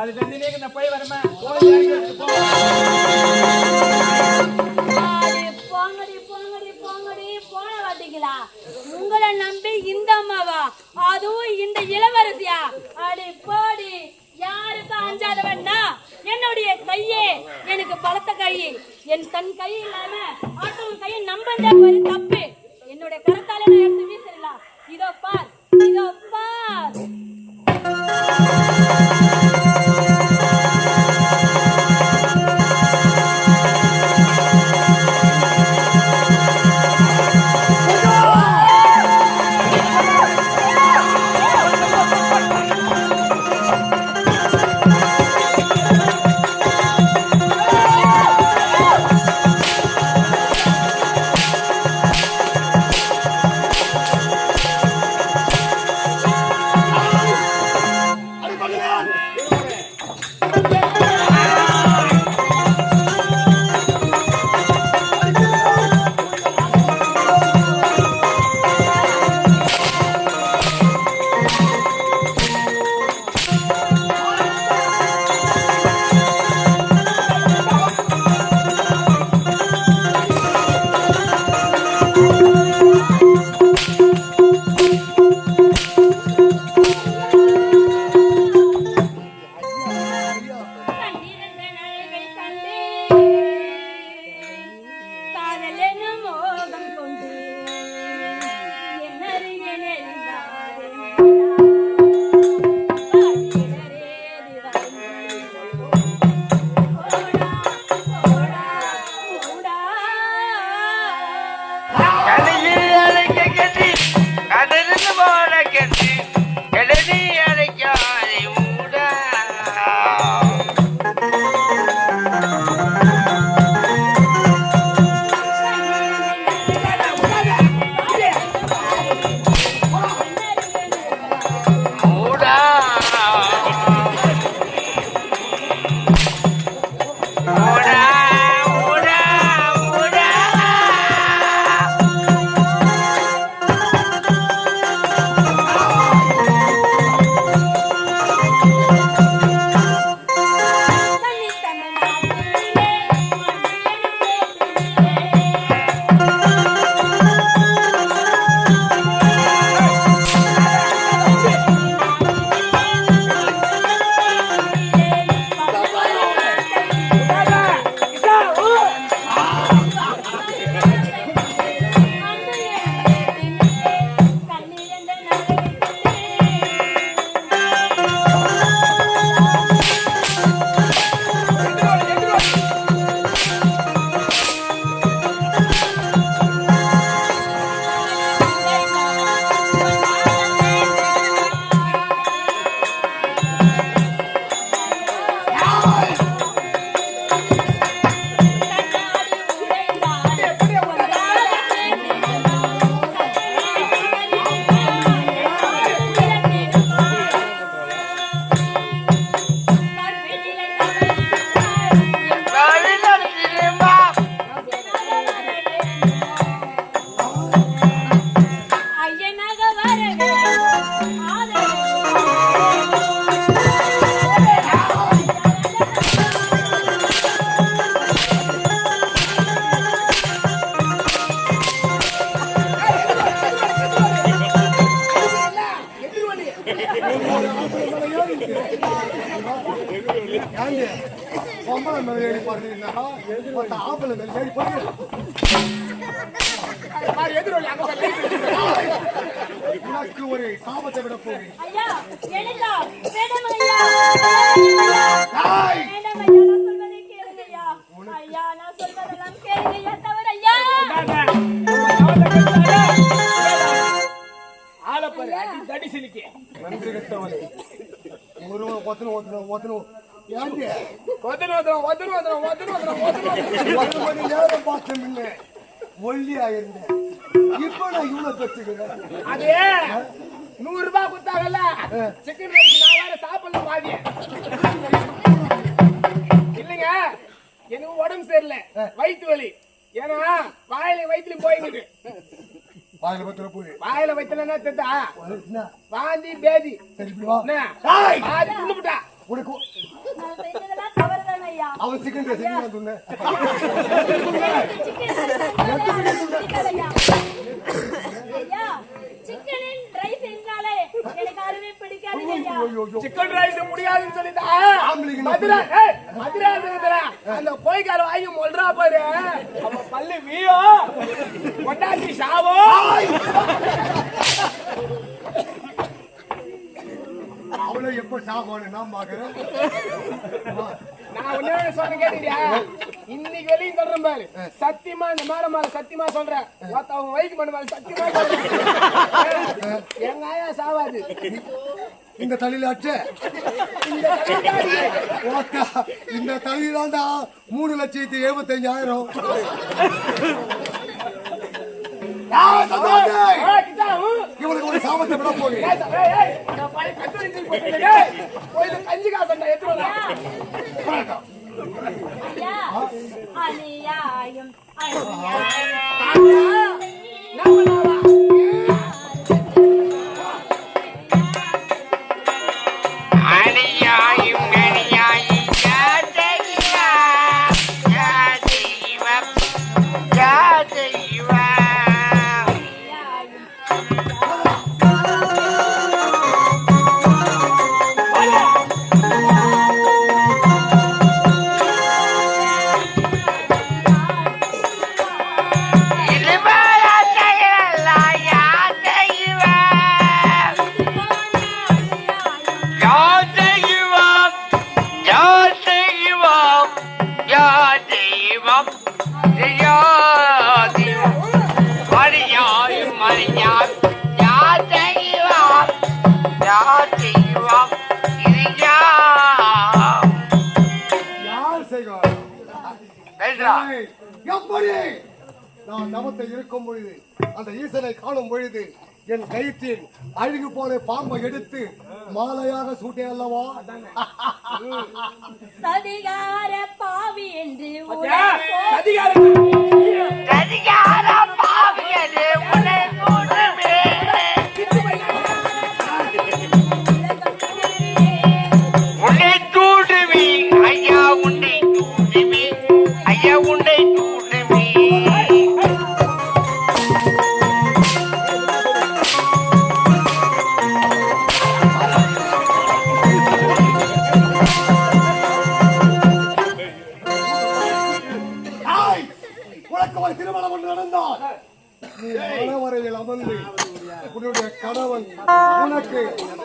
அது நான் போய் வரமா போங்கடி போங்கடி போங்கடி. போன வாட்டிங்களா உங்களை நம்பி இந்த அம்மாவா? அதுவும் இந்த இளவரசியா? அடி போடி. யாருக்கு அஞ்சாதவன்னா? என்னுடைய கையே. எனக்கு பலத்த கை. என் தன் கை இல்லாம ஆட்டவன் கையை நம்பந்தே ஒரு தப்பு. என்னுடைய கரத்தாலே நான் எடுத்து வீசிடலாம். இதோ பார் இதோ பார். பொம்பளை மேல ஏறி மேல ஒரு சாபத்தை விட போகிறேன் ஐயா நான் சொல்வதை கேளுங்க ஐயா. ஐயா நான் சொல்வதெல்லாம் கேளுங்க ஐயா தவறு ஐயா. ஆளப்பாரு அடி தடி சிலிக்கு. நன்றி கெட்டவனே. ஒருவன் ஒத்தனும் ஒத்தனும் ஒத்தனும் ஏண்டி? ஒதுரு ஒதுரு ஒதுரு ஒதுரு ஒதுரு ஒதுரு ஒதுரு ஒரு மணி நேரம் பார்த்த முன்ன ஒல்லியா இருந்தேன். இப்ப நான் இவ்வளவு பெற்றுக்கிறேன் அது நூறு ரூபாய் கொடுத்தாங்கல்ல? சிக்கன் ரைஸ் நான் வேற சாப்பிடல பாதி. இல்லைங்க. எனக்கு உடம்பு சரியில்லை. வயிற்று வலி. ஏன்னா வாயில வயிற்றுல போயிங்குது வாயில பத்துல போய் வாயில வைத்தலன்னா திட்டா வாந்தி பேதி. சரி இப்படி வா. டேய் வாந்தி உனக்கு அவன் சிக்கன் செஞ்சு சிக்கன் ஐயா. பிடிக்காது ஐயா. சிக்கன் ரைஸ் முடியாதுன்னு சொல்லிட்டா? மதுரை ஏய், மதுரை. அந்த கோய்க்கார வாங்கி மொல்றா பாரு. பல்லு வீயோ கொண்டாட்டி சாவோ. அவளை எப்ப சாப்பாடு நான் பாக்குறேன் நான் ஒண்ணே சொல்ல கேட்டுக்கியா இன்னைக்கு வெளியும் சொல்றேன் பாரு. சத்தியமா இந்த மேல மேல சத்தியமா சொல்றேன். அவங்க வயிற்று மணி மேல சத்தியமா சொல்றேன். எங்க ஆயா சாவாது. இந்த தலையில அச்ச இந்த இந்த தலையிலாண்டா மூணு லட்சத்தி எழுபத்தஞ்சாயிரம். இவனுக்கு ஒரு சாபத்தை விட போய் கஞ்சி காசண்டா எடுத்துட்டு வா. ஐயா எப்படி? நான் நவத்தை இருக்கும் பொழுது அந்த ஈசனை காணும் பொழுது என் கயிற்றில் அழுகு போன பாம்பை எடுத்து மாலையாக சூட்டேன் அல்லவா? சதிகார பாவி என்று ஏய்,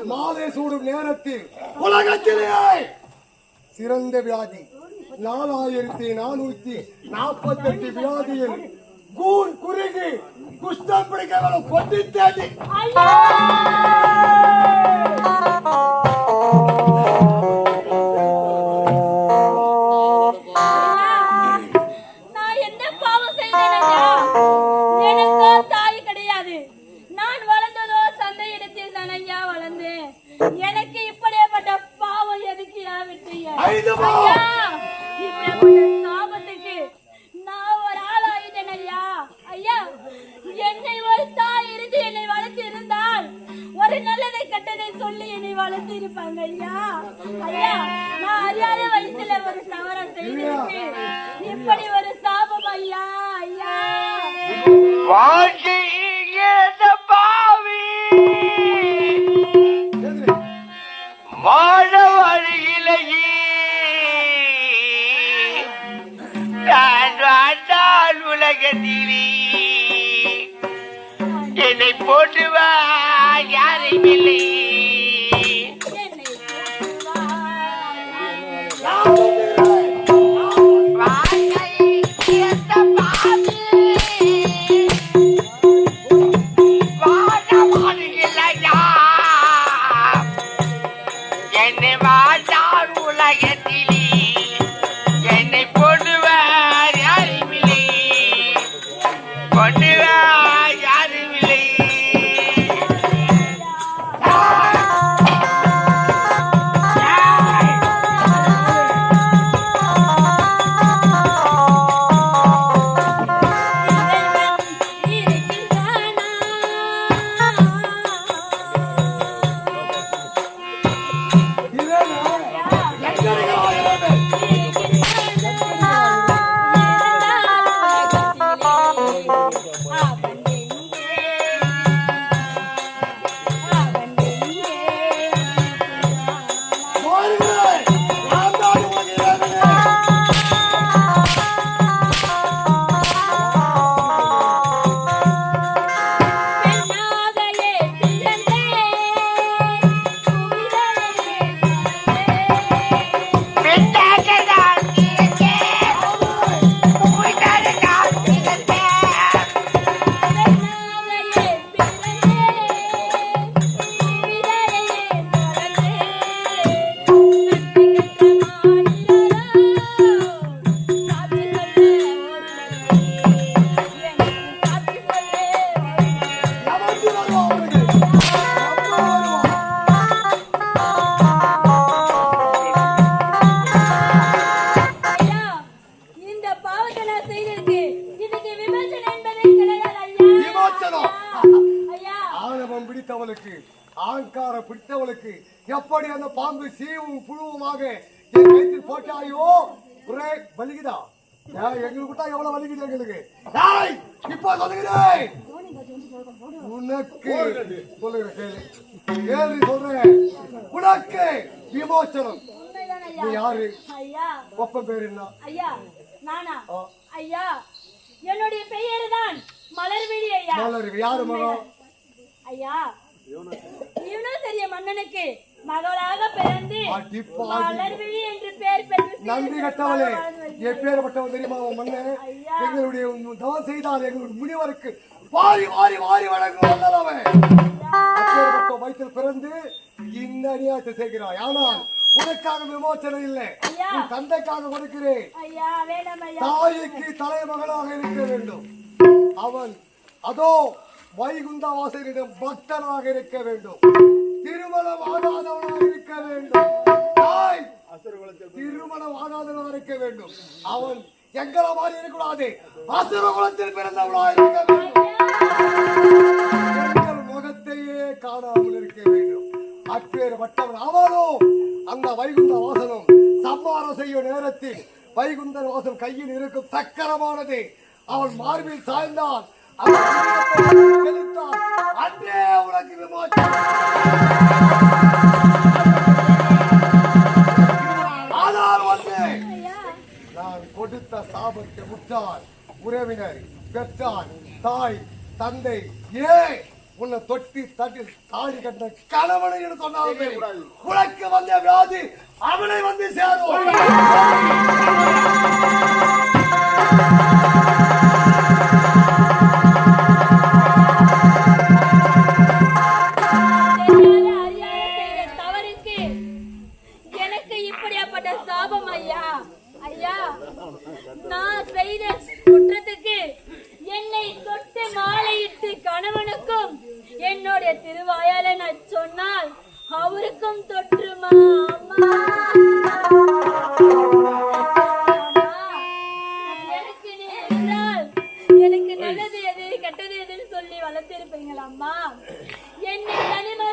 மாலை சூடும் நேரத்தில் உலகத்திலே! சிறந்த வியாதி. நாலாயிரத்தி நானூத்தி நாற்பத்தெட்டு வியாதியில் கூன் குறுகி குஷ்டம் பிடிக்க கொட்டி தேடி. எனக்கு இப்படியாப்பட்ட பாவம் எதுக்கு விட்டீங்க இப்படியாப்பட்ட சாபத்துக்கு நான் ஒரு ஆளாயிட்டேன் ஐயா. ஐயா என்னை ஒரு தாய் இருந்து என்னை வளர்த்து இருந்தால் ஒரு நல்லதை கட்டதை சொல்லி என்னை வளர்த்து இருப்பாங்க ஐயா. ஐயா நான் அறியாத வயசுல ஒரு தவறம் செய்திருக்கு இப்படி ஒரு சாபம் ஐயா ஐயா. வாழ்க்கையில போட்டுவா யாரும் இல்லை. பிடித்தவளுக்கு ஆங்கார பிடித்தவளுக்கு எப்படி அந்த பாம்பு சீவும் புழுவுமாக என் கைத்தில் போட்டாயோ? ஒரே வலிக்குதா? எங்களுக்கு எவ்வளவு வலிக்குது எங்களுக்கு? இப்போ உனக்கு சொல்லுகிறேன் கேள்வி சொல்றேன். ஒப்ப பேர் என்ன? ஐயா நானா? ஐயா என்னுடைய பெயர் தான் மலர்விழி ஐயா. மலர்விழி. யாரு மரம் ஐயா இவனும் சரிய மன்னனுக்கு மகளாக பிறந்து. மலர்விழி என்று பெயர் பெற்று நன்றி கட்டவளே. எப்பேற்பட்டவன் தெரியுமா மன்னன். எங்களுடைய தவம் செய்தால் எங்களுடைய முனிவருக்கு வாரி வாரி வாரி வழங்கும் அப்பேற்பட்ட வயிற்றில் பிறந்து இந்த அநியாயத்தை செய்கிறாய் ஆனால் உனக்காக விமோச்சனம் இல்லை. உன் தந்தைக்காக கொடுக்கிறேன் தாய்க்கு தலைமகனாக இருக்க வேண்டும் அவன் அதோ வைகுந்தவாசலிடம் பக்தனாக இருக்க வேண்டும். திருமணம் ஆகாதவனாக இருக்க வேண்டும். தாய் திருமணம் ஆகாதவனாக இருக்க வேண்டும். அவன் எங்களை மாதிரி இருக்கக்கூடாது. அசுர குலத்தில் பிறந்தவனாக இருக்க வேண்டும். முகத்தையே காணாமல் இருக்க வேண்டும். அப்பேற்பட்டவன் அவனும் அந்த வைகுந்த வாசனம் சம்மாரம் செய்யும் நேரத்தில் வைகுந்த வாசன் கையில் இருக்கும் சக்கரமானது அவன் மார்பில் சாய்ந்தான் அன்றே உனக்கு ஆதார் ஆனால் நான் கொடுத்த சாபத்தை முட்டாள் உறவினர் பெற்றான் தாய் தந்தை ஏன் உன்னை தொட்டி தட்டி தாடி கட்டின கணவனை என்று சொன்னாலும் உனக்கு வந்த வியாதி அவனை வந்து சேரும். இப்படியாப்பட்ட சாபம் ஐயா. ஐயா நான் செய்த குற்றத்துக்கு என்னை தொட்டு மாலையிட்டு கணவனுக்கும் என்னுடைய திருவாயால நான் சொன்னால் அவருக்கும் தொற்றுமா? அம்மா. எனக்கு என்றால் எனக்கு நல்லது எது கெட்டது எதுன்னு சொல்லி வளர்த்திருப்பீங்களா அம்மா? என்னை தனிமை